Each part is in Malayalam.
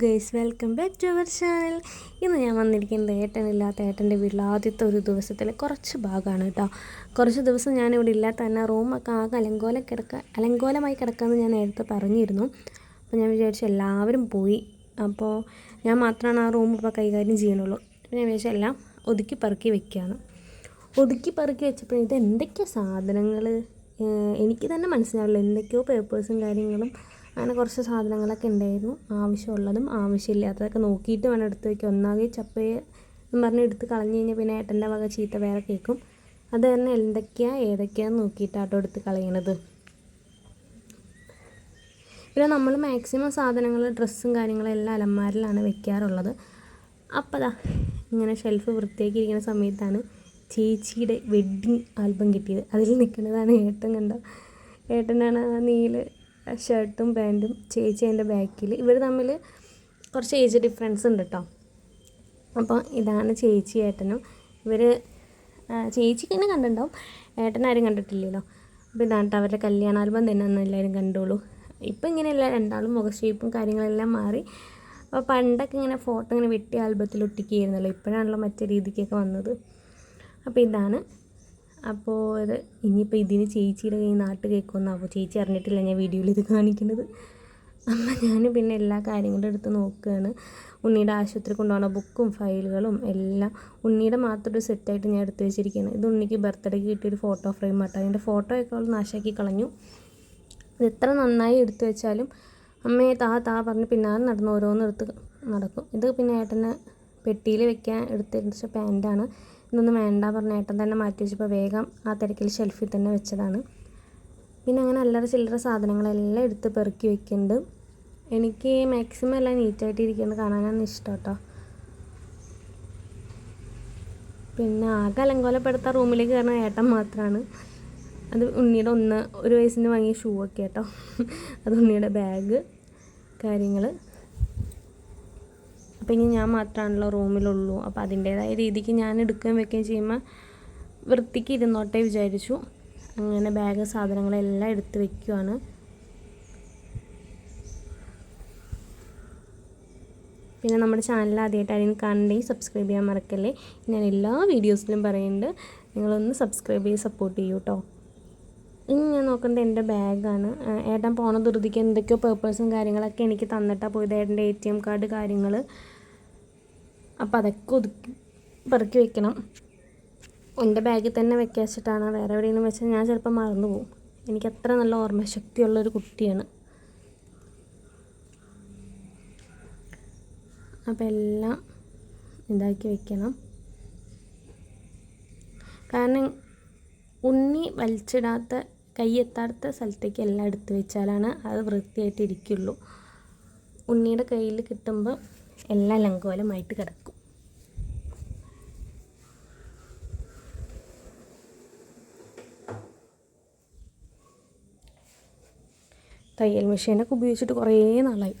Guys welcome back to our channel ഇന്ന് ഞാൻ വന്നിരിക്കുന്നത് ഏട്ടനില്ലാത്ത ഏട്ടന്റെ വീട്ടിൽ ആദ്യത്തെ ഒരു ദിവസത്തിലെ കുറച്ച് ഭാഗമാണ് കേട്ടോ. കുറച്ച് ദിവസം ഞാനിവിടെ ഇല്ലാത്ത തന്നെ റൂമൊക്കെ ആകെ അലങ്കോല കിടക്ക അലങ്കോലമായി കിടക്കാമെന്ന് ഞാൻ നേരത്തെ പറഞ്ഞിരുന്നു. അപ്പോൾ ഞാൻ വിചാരിച്ചു എല്ലാവരും പോയി. അപ്പോൾ ഞാൻ മാത്രമാണ് ആ റൂം ഇപ്പോൾ കൈകാര്യം ചെയ്യണുള്ളൂ അപ്പോൾ ഞാൻ വിചാരിച്ചു എല്ലാം ഒതുക്കി പെറുക്കി വെക്കുകയാണ്. ഒതുക്കി പെറുക്കി വെച്ചപ്പോഴേ ഇത് എന്തൊക്കെയാണ് സാധനങ്ങൾ എനിക്ക് തന്നെ മനസ്സിലാവില്ല എന്തൊക്കെയോ പേപ്പേഴ്സും കാര്യങ്ങളും അങ്ങനെ കുറച്ച് സാധനങ്ങളൊക്കെ ഉണ്ടായിരുന്നു. ആവശ്യമുള്ളതും ആവശ്യമില്ലാത്തതൊക്കെ നോക്കിയിട്ട് വേണം എടുത്ത് വയ്ക്കുക ഒന്നാകെ ചപ്പയെ എന്ന് പറഞ്ഞ് എടുത്ത് കളഞ്ഞു കഴിഞ്ഞാൽ പിന്നെ ഏട്ടന്റെ വക ചീത്ത വേറെ കേൾക്കും. അത് തന്നെ എന്തൊക്കെയാണ് ഏതൊക്കെയാന്ന് നോക്കിയിട്ടാട്ടോ എടുത്ത് കളയണത്. പിന്നെ നമ്മൾ മാക്സിമം സാധനങ്ങൾ ഡ്രസ്സും കാര്യങ്ങളും എല്ലാം അലമാരിലാണ് വെക്കാറുള്ളത്. അപ്പോൾ ഇങ്ങനെ ഷെൽഫ് വൃത്തിയാക്കി ഇരിക്കുന്ന സമയത്താണ് ചേച്ചിയുടെ വെഡ്ഡിങ് ആൽബം കിട്ടിയത്. അതിൽ നിൽക്കുന്നതാണ് ഏട്ടൻ കണ്ടോ? ഏട്ടനാണ് ആ നീൽ ഷർട്ടും പാന്റും ചേച്ചി അതിന്റെ ബാക്കിൽ. ഇവർ തമ്മിൽ കുറച്ച് ഏജ് ഡിഫറൻസ് ഉണ്ട് കേട്ടോ അപ്പോൾ ഇതാണ് ചേച്ചി ഏട്ടനും. ഇവർ ചേച്ചിക്ക് തന്നെ കണ്ടിട്ടുണ്ടാവും. ഏട്ടനാരും കണ്ടിട്ടില്ലല്ലോ. അപ്പോൾ ഇതാണ് അവരുടെ കല്യാണ ആൽബം തന്നെ അന്ന് എല്ലാവരും കണ്ടോളൂ ഇപ്പം ഇങ്ങനെയല്ല രണ്ടാളും മുഖ ഷേപ്പും കാര്യങ്ങളെല്ലാം മാറി. അപ്പോൾ പണ്ടൊക്കെ ഇങ്ങനെ ഫോട്ടോ ഇങ്ങനെ വെട്ടി ആൽബത്തിൽ ഒട്ടിക്കുകയായിരുന്നല്ലോ. ഇപ്പോഴാണല്ലോ മറ്റേ രീതിക്കൊക്കെ വന്നത്. അപ്പോൾ ഇതാണ് അപ്പോൾ ഇത് ഇനിയിപ്പോൾ ഇതിന് ചേച്ചിയുടെ കയ്യിൽ നാട്ട് കേൾക്കുമെന്നാവും ചേച്ചി അറിഞ്ഞിട്ടില്ല ഞാൻ വീഡിയോയിൽ ഇത് കാണിക്കുന്നത്. അപ്പം ഞാൻ പിന്നെ എല്ലാ കാര്യങ്ങളും എടുത്ത് നോക്കുകയാണ്. ഉണ്ണിയുടെ ആശുപത്രി കൊണ്ടുപോകുന്ന ബുക്കും ഫയലുകളും എല്ലാം ഉണ്ണിയുടെ മാത്രം ഒരു സെറ്റായിട്ട് ഞാൻ എടുത്ത് വെച്ചിരിക്കുകയാണ്. ഇത് ഉണ്ണിക്ക് ബർത്ത്ഡേക്ക് കിട്ടിയൊരു ഫോട്ടോ ഫ്രെയിം ആട്ടോ. അതിന്റെ ഫോട്ടോയൊക്കെ അവൾ നാശാക്കി കളഞ്ഞു. ഇത് എത്ര നന്നായി എടുത്തു വെച്ചാലും അമ്മയെ താ താ പറഞ്ഞ് പിന്നാലെ നടന്ന് ഓരോന്ന് എടുത്ത് നടക്കും. ഇത് പിന്നെ ഏട്ടനെ പെട്ടിയിൽ വെക്കാൻ എടുത്ത പാന്റാണ് ഇതൊന്നും വേണ്ട പറഞ്ഞ ഏട്ടൻ തന്നെ മാറ്റി വെച്ചപ്പോൾ വേഗം ആ തിരക്കിൽ ഷെൽഫിൽ തന്നെ വെച്ചതാണ്. പിന്നെ അങ്ങനെ അല്ലറ ചില്ലറ സാധനങ്ങളെല്ലാം എടുത്ത് പെറുക്കി വെക്കുന്നുണ്ട് എനിക്ക് മാക്സിമം എല്ലാം നീറ്റായിട്ട് ഇരിക്കുന്നത് കാണാനാണ് ഇഷ്ടം കേട്ടോ പിന്നെ ആകെ അലങ്കോലപ്പെടുത്ത റൂമിലേക്ക് കയറുന്ന ഏട്ടൻ മാത്രമാണ് അത് ഉണ്ണിയുടെ ഒന്ന് ഒരു വയസ്സിന് വാങ്ങിയ ഷൂ ഒക്കെ കേട്ടോ. അത് ഉണ്ണിയുടെ ബാഗ് കാര്യങ്ങൾ അപ്പോൾ ഇനി ഞാൻ മാത്രമാണല്ലോ റൂമിലുള്ളൂ. അപ്പോൾ അതിന്റേതായ രീതിക്ക് ഞാൻ എടുക്കുകയും വെക്കുകയും ചെയ്യുമ്പോൾ വൃത്തിക്ക് ഇരുന്നോട്ടെ വിചാരിച്ചു. അങ്ങനെ ബാഗ് സാധനങ്ങളെല്ലാം എടുത്ത് വെക്കുവാണ്. പിന്നെ നമ്മുടെ ചാനൽ ആദ്യമായിട്ട് ആരെയും കാണണമെങ്കിൽ സബ്സ്ക്രൈബ് ചെയ്യാൻ മറക്കല്ലേ. ഞാൻ എല്ലാ വീഡിയോസിലും പറയുന്നുണ്ട്. നിങ്ങളൊന്ന് സബ്സ്ക്രൈബ് ചെയ്ത് സപ്പോർട്ട് ചെയ്യൂ കേട്ടോ നോക്കുന്നത് എന്റെ ബാഗാണ്. ഏട്ടൻ പോണ ധൃതിക്ക് എന്തൊക്കെയോ പേപ്പേഴ്സും കാര്യങ്ങളൊക്കെ എനിക്ക് തന്നിട്ടാണ് പോയത്. ഏട്ടന്റെ എ ടി എം കാർഡ് കാര്യങ്ങൾ അപ്പോൾ അതൊക്കെ ഒതുക്കി പെറുക്കി വെക്കണം. എന്റെ ബാഗിൽ തന്നെ വെക്കാച്ചിട്ടാണ്. വേറെ എവിടെയെങ്കിലും വെച്ചാൽ ഞാൻ ചിലപ്പോൾ മറന്നു പോകും എനിക്ക് അത്ര നല്ല ഓർമ്മശക്തിയുള്ളൊരു കുട്ടിയാണ്. അപ്പോൾ എല്ലാം ഇതാക്കി വെക്കണം. കാരണം ഉണ്ണി വലിച്ചിടാത്ത കൈയെത്താത്ത സ്ഥലത്തേക്ക് എല്ലാം എടുത്ത് വെച്ചാലാണ് അത് വൃത്തിയായിട്ട് ഇരിക്കുള്ളൂ. ഉണ്ണിയുടെ കയ്യിൽ കിട്ടുമ്പോൾ എല്ലാം ലങ്കോലമായിട്ട് കിടക്കും. തയ്യൽ മെഷീനൊക്കെ ഉപയോഗിച്ചിട്ട് കുറേ നാളായി.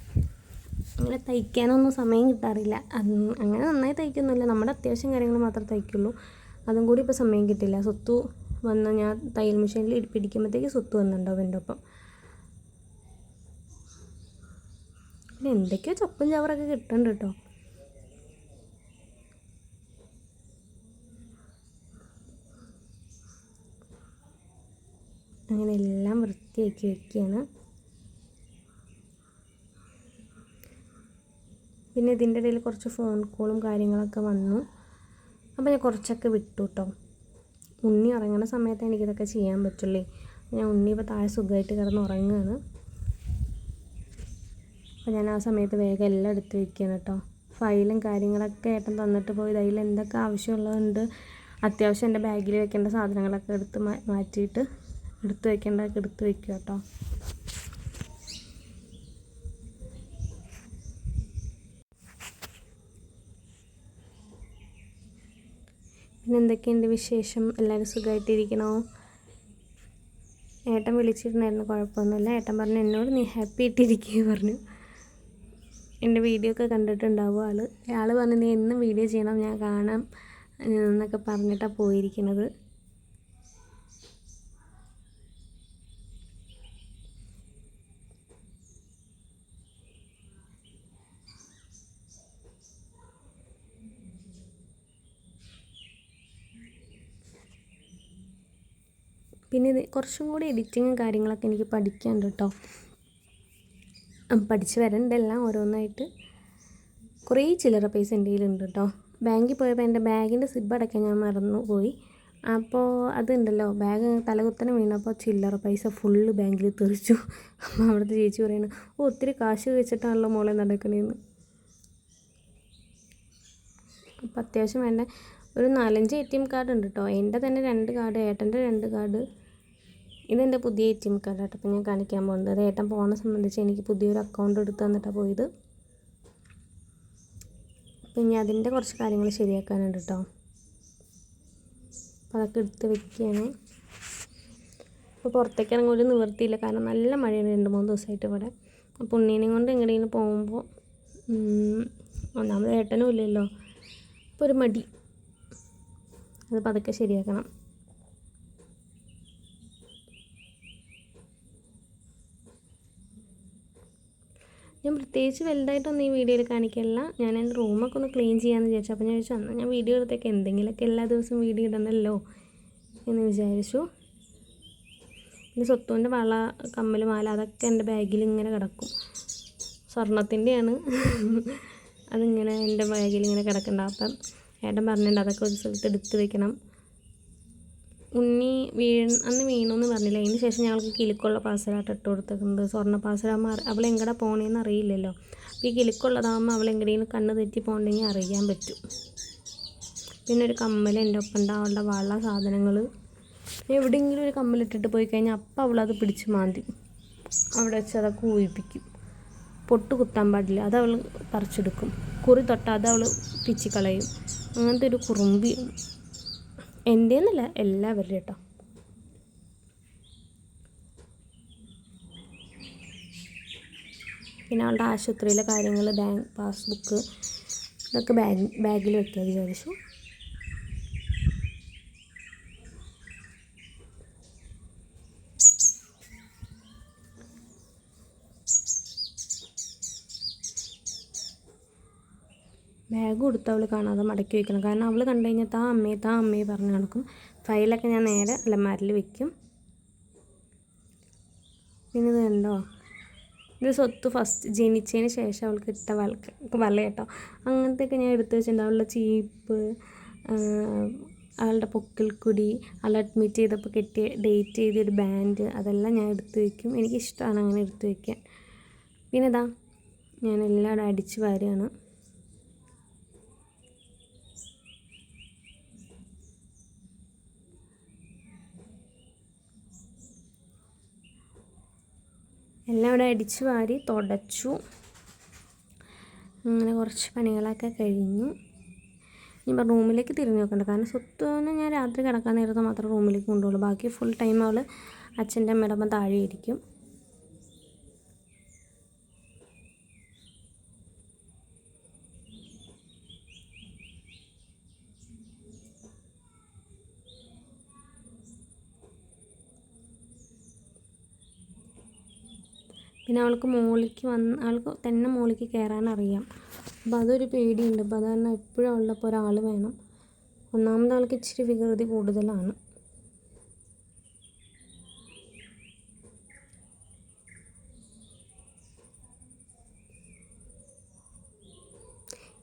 അങ്ങനെ തയ്ക്കാനൊന്നും സമയം കിട്ടാറില്ല. അങ്ങനെ നന്നായി തയ്ക്കുന്നില്ല നമ്മുടെ അത്യാവശ്യം കാര്യങ്ങൾ മാത്രമേ തയ്ക്കുള്ളൂ. അതും കൂടി ഇപ്പോൾ സമയം കിട്ടില്ല. സ്വത്തു വന്ന് ഞാൻ തയ്യൽ മെഷീനിൽ പിടിക്കുമ്പോഴത്തേക്ക് സ്വത്ത് വന്നിട്ടുണ്ടാവും എന്റെ ഒപ്പം. പിന്നെ എന്തൊക്കെയോ ചപ്പും ചവറൊക്കെ കിട്ടുന്നുണ്ട് കേട്ടോ. അങ്ങനെ എല്ലാം വൃത്തിയാക്കി വെക്കുകയാണ്. പിന്നെ ഇതിന്റെ ഇടയിൽ കുറച്ച് ഫോൺ കോളും കാര്യങ്ങളൊക്കെ വന്നു. അപ്പോൾ ഞാൻ കുറച്ചൊക്കെ വിട്ടു കേട്ടോ. ഉണ്ണി ഉറങ്ങുന്ന സമയത്ത് എനിക്കിതൊക്കെ ചെയ്യാൻ പറ്റുള്ളേ. ഞാൻ ഉണ്ണി ഇപ്പോൾ താഴെ സുഖമായിട്ട് കിടന്ന് ഉറങ്ങുകയാണ് അപ്പോൾ ഞാൻ ആ സമയത്ത് വേഗം എല്ലാം എടുത്ത് വയ്ക്കുകയാണ് കേട്ടോ. ഫയലും കാര്യങ്ങളൊക്കെ ഏട്ടൻ തന്നിട്ട് പോയി. അതിൽ എന്തൊക്കെ ആവശ്യമുള്ളതുണ്ട് അത്യാവശ്യം എന്റെ ബാഗിൽ വെക്കേണ്ട സാധനങ്ങളൊക്കെ എടുത്ത് മാറ്റിയിട്ട് എടുത്ത് വയ്ക്കേണ്ടതൊക്കെ എടുത്ത് വയ്ക്കുക കേട്ടോ. പിന്നെ എന്തൊക്കെയുണ്ട് വിശേഷം? എല്ലാവരും സുഖമായിട്ടിരിക്കണോ ഏട്ടൻ വിളിച്ചിട്ടുണ്ടായിരുന്നു കുഴപ്പമൊന്നുമില്ല. ഏട്ടൻ പറഞ്ഞു എന്നോട് നീ ഹാപ്പി ആയിട്ടിരിക്കുക പറഞ്ഞു. എന്റെ വീഡിയോ ഒക്കെ കണ്ടിട്ടുണ്ടാവും ആൾ ആൾ പറഞ്ഞു നീ എന്നും വീഡിയോ ചെയ്യണം ഞാൻ കാണാം എന്നൊക്കെ പറഞ്ഞിട്ടാണ് പോയിരിക്കുന്നത് പിന്നെ ഇത് കുറച്ചും കൂടി എഡിറ്റിങ്ങും കാര്യങ്ങളൊക്കെ എനിക്ക് പഠിക്കാനുണ്ട് കേട്ടോ പഠിച്ച് വരണ്ടെല്ലാം ഓരോന്നായിട്ട് കുറേ ചില്ലറ പൈസ എന്റെ കയ്യിലുണ്ട് കേട്ടോ ബാങ്കിൽ പോയപ്പോൾ എന്റെ ബാഗിന്റെ സിബ് അടയ്ക്കാൻ ഞാൻ മറന്നു പോയി അപ്പോൾ അതുണ്ടല്ലോ ബാഗ് തലകുത്തനെ വീണപ്പോൾ ചില്ലറ പൈസ ഫുള്ള് ബാങ്കിൽ തെറിച്ചു. അപ്പോൾ അവിടുത്തെ ചേച്ചി പറയുന്നു ഓ ഒത്തിരി കാശ് വെച്ചിട്ടാണല്ലോ മോളെ നടക്കണേന്ന്. അപ്പോൾ അത്യാവശ്യം വേണ്ട. ഒരു നാലഞ്ച് എ ടി എം കാർഡ് ഉണ്ട് കേട്ടോ എന്റെ തന്നെ രണ്ട് കാർഡ് ഏട്ടന്റെ രണ്ട് കാർഡ്. ഇതെന്റെ പുതിയ എ ടി എം കാർഡ് കേട്ടോ അപ്പോൾ ഞാൻ കാണിക്കാൻ പോകുന്നത്. അത് ഏട്ടൻ പോകുന്ന സംബന്ധിച്ച് എനിക്ക് പുതിയൊരു അക്കൗണ്ട് എടുത്ത് തന്നിട്ടാണ് പോയത്. പിന്നെ അതിന്റെ കുറച്ച് കാര്യങ്ങൾ ശരിയാക്കാനുണ്ട് കേട്ടോ അപ്പോൾ അതൊക്കെ എടുത്ത് വെക്കുകയാണ്. അപ്പോൾ പുറത്തേക്ക് ഇറങ്ങി ഒരു നിവൃത്തിയില്ല. കാരണം നല്ല മഴയാണ് രണ്ട് മൂന്ന് ദിവസമായിട്ട് ഇവിടെ. അപ്പോൾ ഉണ്ണീനെയും കൊണ്ട് എങ്ങനെയെങ്കിലും പോകുമ്പോൾ ഒന്നാമത് ഏട്ടനും ഇല്ലല്ലോ. അപ്പോൾ ഒരു മടി. അത് പതുക്കെ ശരിയാക്കണം. ഞാൻ പ്രത്യേകിച്ച് വലുതായിട്ടൊന്നും ഈ വീഡിയോയിൽ കാണിക്കില്ല ഞാൻ എന്റെ റൂമൊക്കെ ഒന്ന് ക്ലീൻ ചെയ്യാമെന്ന് വിചാരിച്ചു. അപ്പോൾ ഞാൻ ചോദിച്ചു അന്ന് ഞാൻ വീഡിയോ എടുത്തേക്ക് എന്തെങ്കിലുമൊക്കെ എല്ലാ ദിവസവും വീഡിയോ ഇടണമല്ലോ എന്ന് വിചാരിച്ചു. പിന്നെ സ്വത്തുവിന്റെ വള കമ്മൽ മാല അതൊക്കെ എന്റെ ബാഗിൽ ഇങ്ങനെ കിടക്കും. സ്വർണത്തിന്റെയാണ്. അതിങ്ങനെ എന്റെ ബാഗിൽ ഇങ്ങനെ കിടക്കണ്ട. അപ്പം ഏട്ടൻ പറഞ്ഞിട്ടുണ്ട് അതൊക്കെ ഒരു സ്ഥലത്ത് എടുത്ത് വെക്കണം. ഉണ്ണി വീ അന്ന് വീണു എന്ന് പറഞ്ഞില്ല? അതിന് ശേഷം ഞങ്ങൾക്ക് കിലുക്കുള്ള പാസലാട്ട് ഇട്ട് കൊടുത്തിട്ടുണ്ട്. സ്വർണ പാസലാകുമ്പോൾ അവൾ എങ്ങടെ പോകണേന്ന് അറിയില്ലല്ലോ. അപ്പോൾ ഈ കിലുക്കുള്ളതാകുമ്പോൾ അവൾ എങ്ങടെയും കണ്ണ് തെറ്റി പോകണമെങ്കിൽ അറിയാൻ പറ്റും. പിന്നെ ഒരു കമ്മൽ എന്റെ ഒപ്പം ഉണ്ടാവേണ്ട വള സാധനങ്ങൾ എവിടെയെങ്കിലും ഒരു കമ്മലിട്ടിട്ട് പോയി കഴിഞ്ഞാൽ അപ്പം അവളത് പിടിച്ച് മാന്തി. അവിടെ വെച്ച് അതൊക്കെ ഊഹിപ്പിക്കും പൊട്ട് കുത്താൻ പാടില്ല. അത് അവൾ പറിച്ചെടുക്കും. കുറി തൊട്ടാൽ അത് അവൾ പിച്ചിക്കളയും. അങ്ങനത്തെ ഒരു കുറുമ്പിയാണ് എന്റെ എന്നല്ല എല്ലാവരുടെ കേട്ടോ പിന്നെ അവളുടെ ആശുപത്രിയിലെ കാര്യങ്ങൾ ബാങ്ക് പാസ്ബുക്ക് ഇതൊക്കെ ബാഗ് ബാഗിൽ വെക്കാൻ വിചാരിച്ചു. ബാഗ് കൊടുത്ത് അവൾ കാണാതെ മടക്കി വെക്കണം. കാരണം അവൾ കണ്ടു കഴിഞ്ഞാൽ താ അമ്മയെ താ അമ്മയെ പറഞ്ഞ് നടക്കും. ഫയലൊക്കെ ഞാൻ നേരെ അലമാരിൽ വെക്കും. പിന്നെ ഇത് കണ്ടോ? ഇത് സ്വത്ത് ഫസ്റ്റ് ജനിച്ചതിന് ശേഷം അവൾക്ക് ഇട്ട വല വല കേട്ടോ. അങ്ങനത്തെയൊക്കെ ഞാൻ എടുത്ത് വെച്ചിട്ടുണ്ട്. അവളുടെ ചീപ്പ് പൊക്കിൽ കുടി അയാൾ അഡ്മിറ്റ് ചെയ്തപ്പോൾ കെട്ടിയ ഡേറ്റ് ചെയ്തൊരു ബാൻഡ് അതെല്ലാം ഞാൻ എടുത്ത് വയ്ക്കും എനിക്കിഷ്ടമാണ് അങ്ങനെ എടുത്ത് വയ്ക്കാൻ പിന്നെ ഇതാ ഞാൻ എല്ലാവരും അടിച്ച് വാരുകയാണ്. എല്ലാം ഇവിടെ അടിച്ചു വാരി തുടച്ചു. അങ്ങനെ കുറച്ച് പണികളൊക്കെ കഴിഞ്ഞു. ഇനി റൂമിലേക്ക് തിരിഞ്ഞു നോക്കണ്ട. കാരണം സ്വത്തുവിനെ ഞാൻ രാത്രി കിടക്കാൻ നേരത്ത് മാത്രമേ റൂമിലേക്ക് കൊണ്ടുപോകുള്ളൂ ബാക്കി ഫുൾ ടൈം അവൾ അച്ഛന്റെ അമ്മയുടെ അമ്മ താഴെ പിന്നെ അവൾക്ക് മുകളിലേക്ക് വന്ന് അവൾക്ക് തന്നെ മുകളിലേക്ക് കയറാൻ അറിയാം. അപ്പോൾ അതൊരു പേടിയുണ്ട്. അപ്പോൾ അത് എപ്പോഴും ഉള്ളപ്പോൾ ഒരാൾ വേണം. ഒന്നാമത് ആൾക്ക് ഇച്ചിരി വികൃതി കൂടുതലാണ്.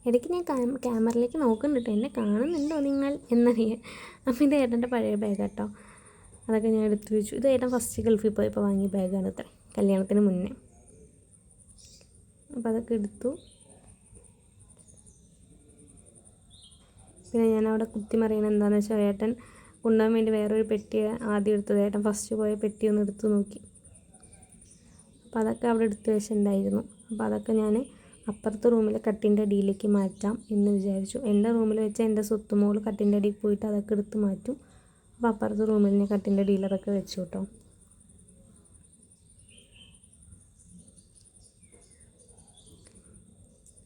ഇടയ്ക്ക് ഞാൻ ക്യാമറയിലേക്ക് നോക്കുന്നുണ്ട്. എന്നെ കാണുന്നുണ്ടോ നിങ്ങൾ എന്നറിയാൻ. അപ്പോൾ ഇത് ഏട്ടന്റെ പഴയ ബാഗ് കേട്ടോ അതൊക്കെ ഞാൻ എടുത്തു വെച്ചു. ഇത് ഏട്ടൻ ഫസ്റ്റ് ഗൾഫിൽ പോയപ്പോൾ വാങ്ങിയ ബാഗാണ് ഇത്ര കല്യാണത്തിന് മുന്നേ. അപ്പോൾ അതൊക്കെ എടുത്തു. പിന്നെ ഞാൻ അവിടെ കുത്തി മറിയണം എന്താണെന്ന് വെച്ചാൽ ഏട്ടൻ കൊണ്ടുപോകാൻ വേണ്ടി വേറൊരു പെട്ടി ആദ്യം എടുത്തത്. ഏട്ടൻ ഫസ്റ്റ് പോയ പെട്ടി ഒന്ന് എടുത്തു നോക്കി. അപ്പോൾ അതൊക്കെ അവിടെ എടുത്ത് വെച്ചിട്ടുണ്ടായിരുന്നു. അപ്പോൾ അതൊക്കെ ഞാൻ അപ്പുറത്തെ റൂമിലെ കട്ടിന്റെ അടിയിലേക്ക് മാറ്റാം എന്ന് വിചാരിച്ചു. എന്റെ റൂമിൽ വെച്ച് എന്റെ സ്വത്തുമോൾ കട്ടിന്റെ അടിയിൽ പോയിട്ട് അതൊക്കെ എടുത്ത് മാറ്റും. അപ്പോൾ അപ്പുറത്തെ റൂമിൽ ഞാൻ കട്ടിന്റെ അടിയിൽ അതൊക്കെ വെച്ചു കേട്ടോ.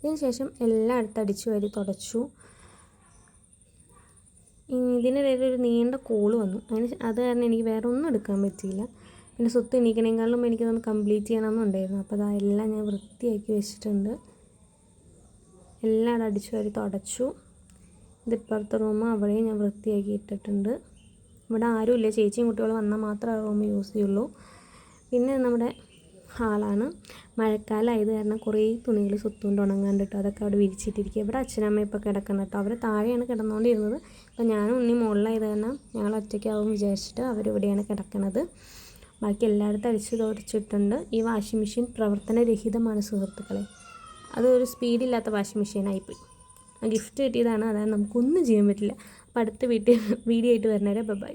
ഇതിന് ശേഷം എല്ലാം അടുത്തടിച്ചു വരി തുടച്ചു. ഇതിനിടയിൽ ഒരു നീണ്ട കോൾ വന്നു. അതിന് അത് കാരണം എനിക്ക് വേറെ ഒന്നും എടുക്കാൻ പറ്റിയില്ല. പിന്നെ സ്വത്ത് എണീക്കണേക്കാളും എനിക്കതൊന്ന് കംപ്ലീറ്റ് ചെയ്യണമെന്നുണ്ടായിരുന്നു. അപ്പോൾ അതാ എല്ലാം ഞാൻ വൃത്തിയാക്കി വെച്ചിട്ടുണ്ട്. എല്ലാം അടിച്ചു വരി തുടച്ചു. ഇതിപ്പുറത്തെ റൂം അവിടെയും ഞാൻ വൃത്തിയാക്കി ഇട്ടിട്ടുണ്ട്. ഇവിടെ ആരുമില്ല. ചേച്ചിയും കുട്ടികളും വന്നാൽ മാത്രമേ റൂം യൂസ് ചെയ്യുള്ളൂ. പിന്നെ നമ്മുടെ ഹാളാണ്. മഴക്കാലമായത് കാരണം കുറേ തുണികൾ സുത്തുകൊണ്ട് ഉണങ്ങാൻ കേട്ടോ അതൊക്കെ അവിടെ വിരിച്ചിട്ടിരിക്കുക. ഇവിടെ അച്ഛനമ്മ ഇപ്പോൾ കിടക്കുന്നത് കേട്ടോ. അവർ താഴെയാണ് കിടന്നുകൊണ്ടിരുന്നത്. അപ്പോൾ ഞാനും ഉണ്ണി മുകളിലായത് കാരണം ഞങ്ങൾ ഒറ്റയ്ക്കാവും വിചാരിച്ചിട്ട് അവരിവിടെയാണ് കിടക്കുന്നത് ബാക്കി എല്ലായിടത്തും അടിച്ച് തുടച്ചിട്ടുണ്ട്. ഈ വാഷിംഗ് മെഷീൻ പ്രവർത്തനരഹിതമാണ് സുഹൃത്തുക്കളെ. അതൊരു സ്പീഡില്ലാത്ത വാഷിംഗ് മെഷീനായിപ്പോയി. ഗിഫ്റ്റ് കിട്ടിയതാണ്. അതായത് നമുക്കൊന്നും ചെയ്യാൻ പറ്റില്ല. അപ്പോൾ അടുത്ത വീട്ടിൽ വീഡിയോ ആയിട്ട് വരുന്നവരെ ബൈ.